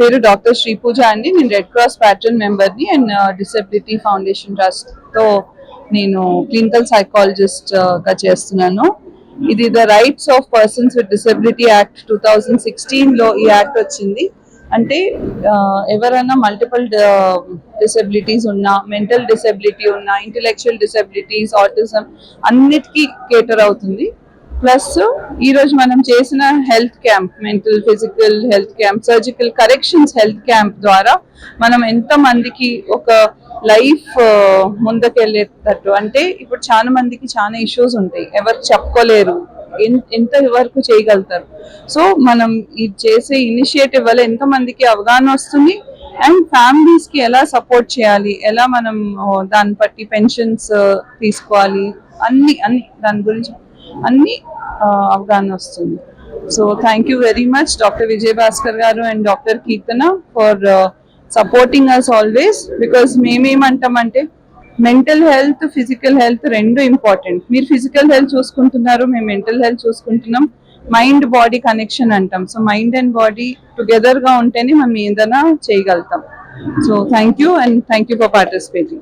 పేరు డాక్టర్ శ్రీ పూజ అండి. నేను రెడ్ క్రాస్ ప్యాటర్న్ మెంబర్ని అండ్ డిసెబిలిటీ ఫౌండేషన్ ట్రస్ట్తో నేను క్లినికల్ సైకాలజిస్ట్గా చేస్తున్నాను. ఇది the rights of persons with disability act two thousand సిక్స్టీన్లో ఈ యాక్ట్ వచ్చింది. అంటే ఎవరైనా మల్టిపుల్ డిసెబిలిటీస్ ఉన్నా మెంటల్ డిసెబిలిటీ ఉన్నా ఇంటెలెక్చువల్ డిసెబిలిటీస్ ఆటిజం అన్నిటికీ కేటర్ అవుతుంది. ప్లస్ ఈరోజు మనం చేసిన health camp mental physical health camp surgical corrections health camp ద్వారా మనం ఎంత మందికి ఒక లైఫ్ ముందుకెళ్ళేటట్టు. అంటే ఇప్పుడు చాలా మందికి చాలా ఇష్యూస్ ఉంటాయి. ఎవరు చెప్పుకోలేరు. ఎంత వరకు చేయగలుగుతారు. సో మనం ఇది చేసే ఇనిషియేటివ్ వల్ల ఎంత మందికి అవగాహన వస్తుంది అండ్ ఫ్యామిలీస్కి ఎలా సపోర్ట్ చేయాలి? ఎలా మనం దాన్ని బట్టి పెన్షన్స్ తీసుకోవాలి? అన్ని అన్ని దాని గురించి అన్ని అవగాహన వస్తుంది. So thank you very much doctor Vijay Bhaskar garu and doctor Keerthana for supporting us always because మేమేమంటామంటే mental health physical health రెండు ఇంపార్టెంట్ మీరు ఫిజికల్ హెల్త్ చూసుకుంటున్నారు మేము మెంటల్ హెల్త్ చూసుకుంటున్నాం. మైండ్ బాడీ కనెక్షన్ అంటాం. సో మైండ్ అండ్ బాడీ టుగెదర్గా ఉంటేనే మనం ఏదైనా చేయగలుగుతాం. So thank you and thank you for participating